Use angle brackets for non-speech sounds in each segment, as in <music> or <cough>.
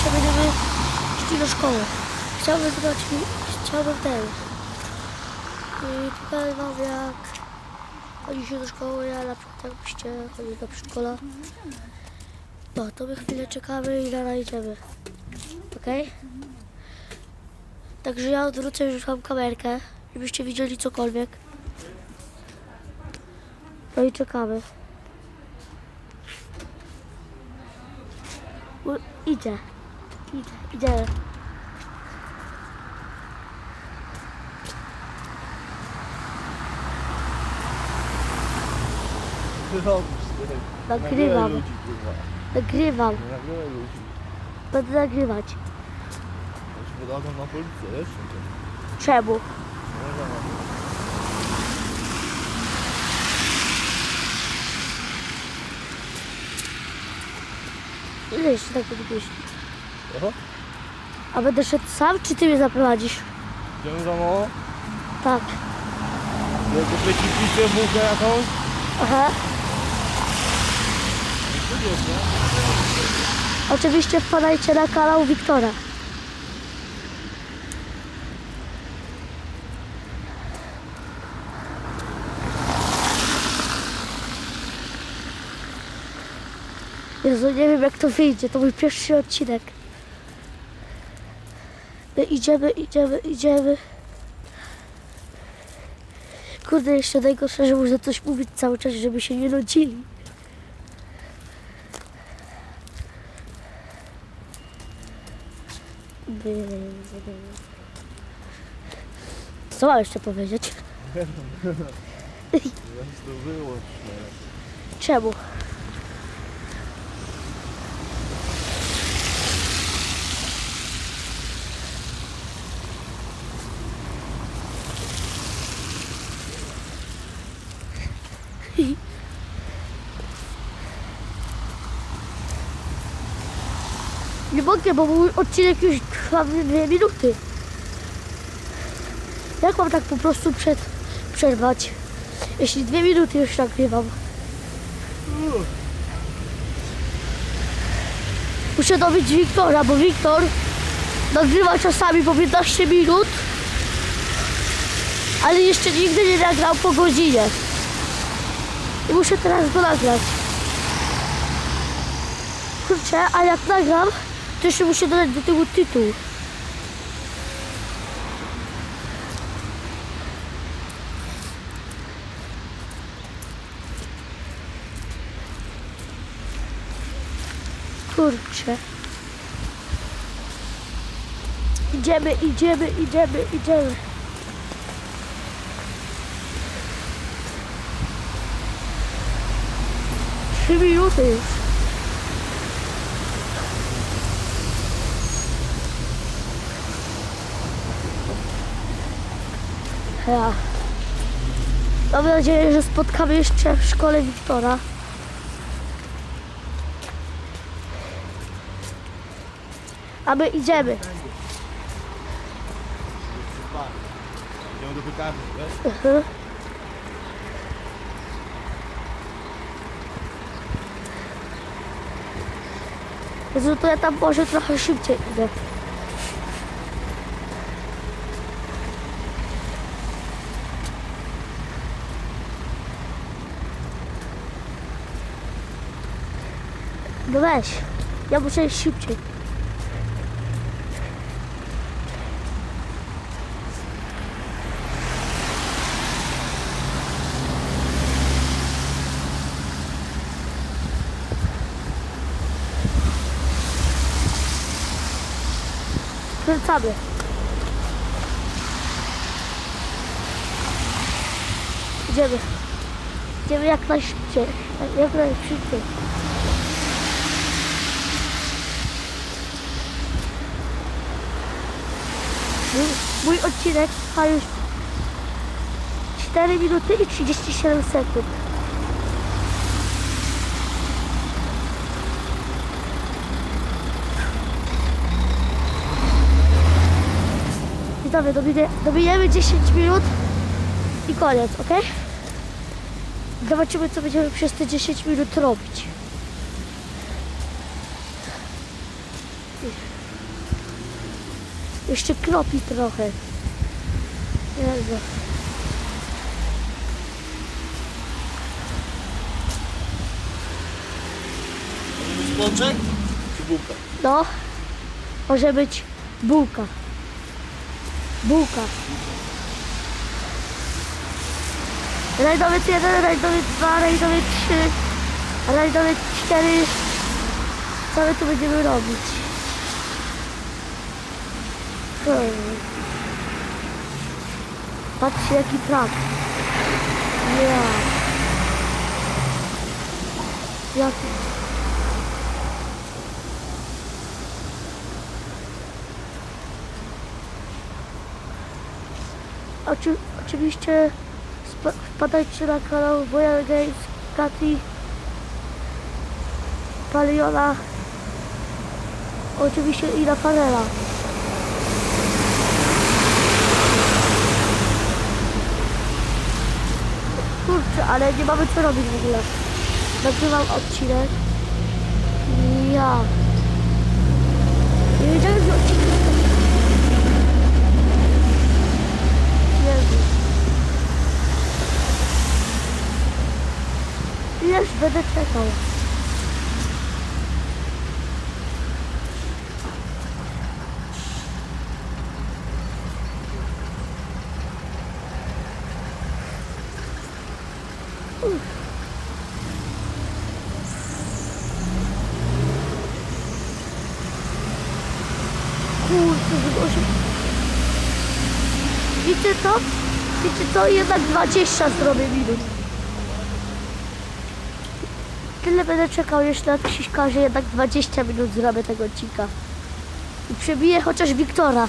dzisiaj będziemy szli do szkoły. Chciałbym zobaczyć, chciałbym ten. I pokażę wam jak chodzi się do szkoły, ja na przykład jakbyście chodzili do przedszkola. No, to my chwilę czekamy i zaraz idziemy. Okej? Także ja odwrócę już wam kamerkę, żebyście widzieli cokolwiek. No i czekamy. Idzie. Idzie, idzie. Ty robisz, ty. Nagrywam. ludzi, kurwa. Nagrywam. Nie nagrywaj ludzi. Będę nagrywać. Wydadzą na policję, wiesz? Czemu? Nie. Ile jeszcze tak będę A będę szedł sam, czy ty mnie zaprowadzisz? idziemy za mało? Tak. Ja kupię ci pizzę, bułkę jakąś? Aha. Oczywiście wpadajcie na kanał Wiktora. Jezu, nie wiem jak to wyjdzie, to mój pierwszy odcinek. My idziemy, idziemy, idziemy. Kurde, jeszcze najgorsze, że muszę coś mówić cały czas, żeby się nie nudzili. Co mam jeszcze powiedzieć? <laughs> Weź to wyłącz. Czemu? Mogę, bo mój odcinek już trwa dwie minuty. Jak mam tak po prostu przed, przerwać? Jeśli dwie minuty już nagrywam. Muszę dobić Wiktora, bo Wiktor nagrywa czasami po 15 minut, ale jeszcze nigdy nie nagrał po godzinie. I muszę teraz go nagrać. Kurczę, a jak nagram, to jeszcze muszę dodać do tego tytuł. Kurczę. Idziemy, idziemy, idziemy, idziemy. Trzy minuty już. Ja. Mam nadzieję, że spotkamy jeszcze w szkole Wiktora. A my idziemy. Idziemy do piekarni, wiesz? Mhm. Jezu, to ja tam może trochę szybciej idę. No weź, ja muszę iść szybciej. Kręcamy. Idziemy. Idziemy jak najszybciej. Jak najszybciej. Mój, odcinek trwa już 4 minuty i 37 sekund. Widzowie, dobije, dobijemy 10 minut i koniec, ok? Zobaczymy, co będziemy przez te 10 minut robić. Jeszcze kropi trochę. Jezu. Może być pączek? Czy bułka? No, może być bułka. Bułka. Rajdowiec 1, rajdowiec 2, rajdowiec 3, rajdowiec 4. Co my tu będziemy robić? Hmm. Patrzcie jaki prak. Ja. Jaki Oczy, oczywiście wpadajcie na kanał Bojan Games, Kati, Paliona, oczywiście i na panela. Kurczę, ale nie mamy co robić w ogóle. Nagrywam odcinek. Ja. Nie wiedziałem, że odcinek Jezu. Ileż będę czekał? Kurczę, osiem... Wiecie co? Wiecie co? Jednak 20 zrobię minut. Tyle będę czekał jeszcze na Krzyśka, że jednak 20 minut zrobię tego odcinka. I przebiję chociaż Wiktora.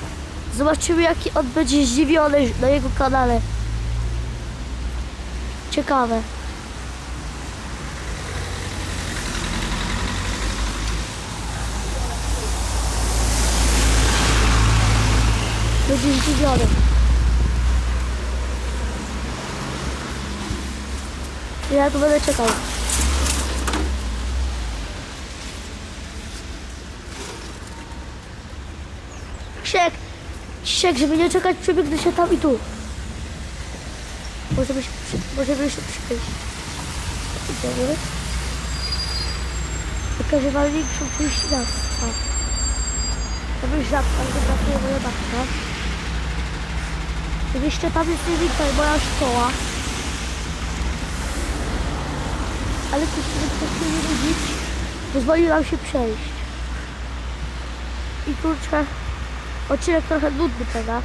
Zobaczymy jaki on będzie zdziwiony na jego kanale. Ciekawe. Ja tu będę czekał. Krzyk! Krzyk, żeby nie czekać, przebiegnę się tam i tu. Się, przy, możemy się przyjść. Idziemy. Pokażę wam większą część miasta. To jest żabka, gdzie brakuje babcia. Oczywiście tam jest największa moja szkoła. Ale to się wystarczy nie widzieć. Pozwolił nam się przejść. I kurczę, odcinek trochę nudny, prawda?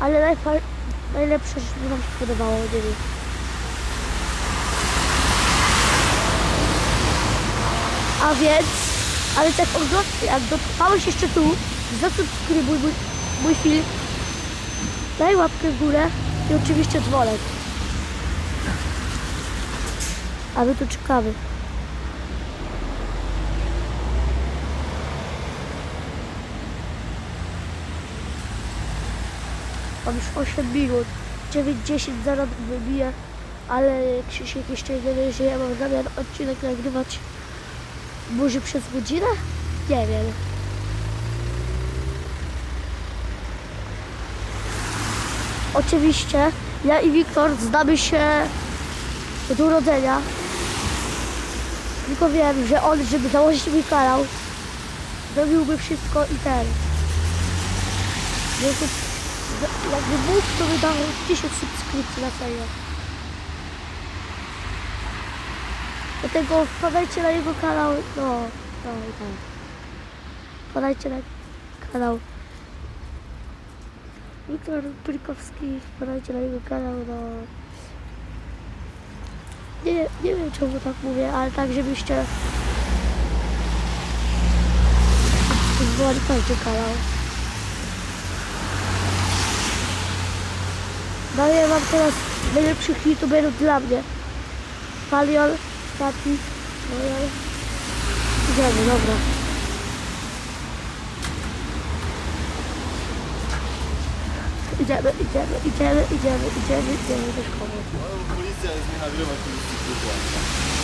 Ale najlepsze, że nam się podobało, nie wiem. A więc, ale tak ogląd- jak dotrwałeś jeszcze tu, zasubskrybuj mój, mój film, daj łapkę w górę i oczywiście dzwonek. A my tu czekamy. Mam już 8 minut. 9-10 zaraz wybije, ale Krzysiek jeszcze nie wie, że ja mam zamiar odcinek nagrywać może przez godzinę? Nie wiem. Oczywiście ja i Wiktor znamy się od urodzenia. Tylko wiem, że on, żeby założyć mi kanał, zrobiłby wszystko i ten. Jakby, mógł, to by dał 1000 subskrypcji na serio. Dlatego wpadajcie na jego kanał, no, no i tak. Wpadajcie na kanał Wiktor Brykowski, wpadajcie na jego kanał, no. Nie, nie wiem czemu tak mówię, ale tak żebyście subskrybowali kanał. Daję wam teraz najlepszych youtuberów dla mnie. Palion, Stati, Royal. Idziemy, dobra. Idziemy, idziemy, idziemy, idziemy, idziemy, idziemy do szkoły. No, policja jest nie nagrywa policji.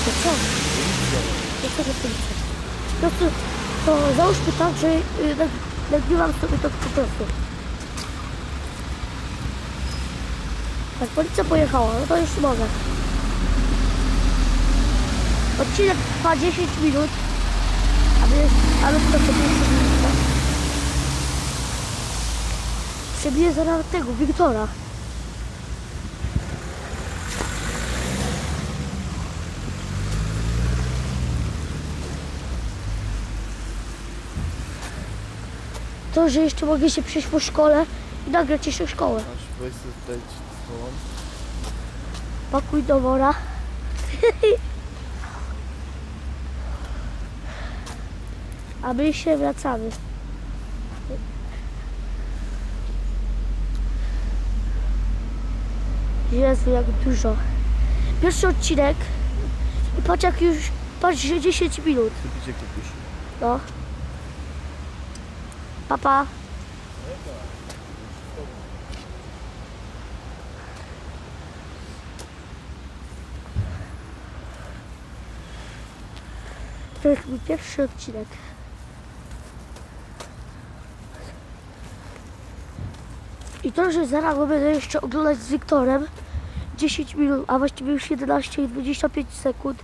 To co? To co za policja? prostu to załóżmy tak, że y, nag, nagrywam sobie to po prostu. Jak policja pojechała, no to już mogę. Odcinek trwa 10 minut, a my, a my to sobie minut. Przebiję zaraz tego, Wiktora. To, że jeszcze mogę się przejść po szkole i nagrać jeszcze szkołę. Masz sobie tutaj szkołą. Pakuj do wora. <laughs> A my się wracamy. Jezu, jak dużo. Pierwszy odcinek. I patrz jak już, patrz, że 10 minut. Kupisz. No. Papa. To jest mój pierwszy odcinek. I to, że zaraz będę jeszcze oglądać z Wiktorem 10 minut, a właściwie już 11 i 25 sekund.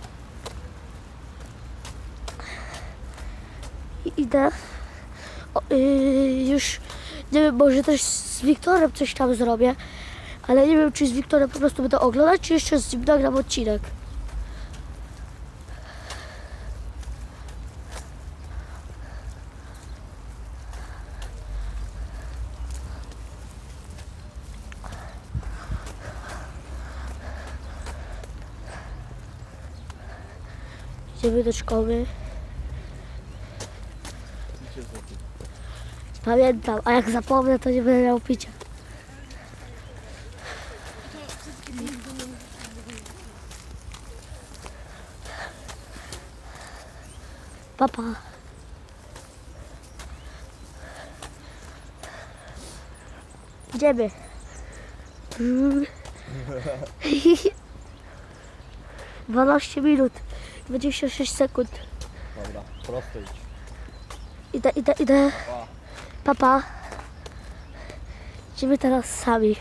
I idę. O, yy, już nie wiem, może też z Wiktorem coś tam zrobię, ale nie wiem, czy z Wiktorem po prostu będę oglądać, czy jeszcze z nim nagram odcinek. Idziemy do szkoły. Pamiętam, a jak zapomnę, to nie będę miał picia. Papa. Idziemy. <laughs> Dwanaście minut, 26 sekund. Dobra, prosto idź. Idę, idę, idę. Pa. Papa. Idziemy teraz sami.